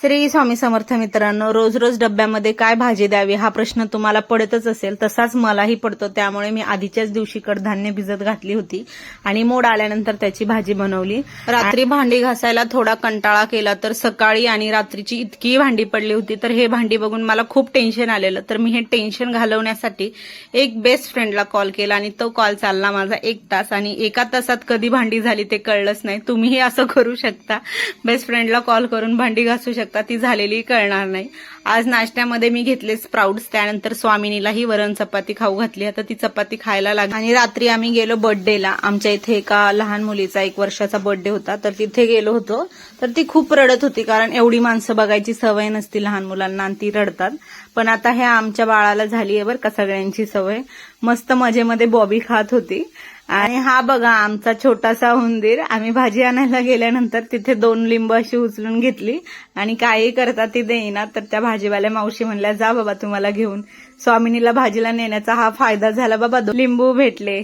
श्री स्वामी समर्थ मित्रांनो रोज रोज डब्यामध्ये काय भाजी द्यावी हा प्रश्न तुम्हाला पडतच असेल तसाच मलाही पडतो. त्यामुळे मी आधीच्याच दिवशी कडधान्य भिजत घातली होती आणि मोड आल्यानंतर त्याची भाजी बनवली. रात्री भांडी घासायला थोडा कंटाळा केला तर सकाळी आणि रात्रीची इतकी भांडी पडली होती तर हे भांडी बघून मला खूप टेन्शन आलेलं. तर मी हे टेन्शन घालवण्यासाठी एक बेस्ट फ्रेंडला कॉल केला आणि तो कॉल चालला माझा एक तास आणि एका तासात कधी भांडी झाली ते कळलंच नाही. तुम्हीही असं करू शकता. बेस्ट फ्रेंडला कॉल करून भांडी घासू शकता. ती झालेली कळणार नाही. आज नाश्त्यामध्ये मी घेतले स्प्राउट्स त्यानंतर स्वामिनीलाही वरण चपाती खाऊ घातली. आता ती चपाती खायला लागली आणि रात्री आम्ही गेलो बर्थडेला आमच्या इथे एका लहान मुलीचा एक वर्षाचा बर्थडे होता तर तिथे गेलो होतो. तर ती खूप रडत होती कारण एवढी माणसं बघायची सवय नसती लहान मुलांना आणि ती रडतात. पण आता ह्या आमच्या बाळाला झाली आहे बरं का सगळ्यांची सवय. मस्त मजेमध्ये बॉबी खात होती. आणि हा बघा आमचा छोटासा उंदीर. आम्ही भाजी आणायला गेल्यानंतर तिथे दोन लिंब अशी उचलून घेतली. आणि काही करता ती देईना तर त्या भाजीवाल्या मावशी म्हणल्या जा बाबा तुम्हाला घेऊन. स्वामिनीला भाजीला नेण्याचा हा फायदा झाला. बाबा दोन लिंबू भेटले.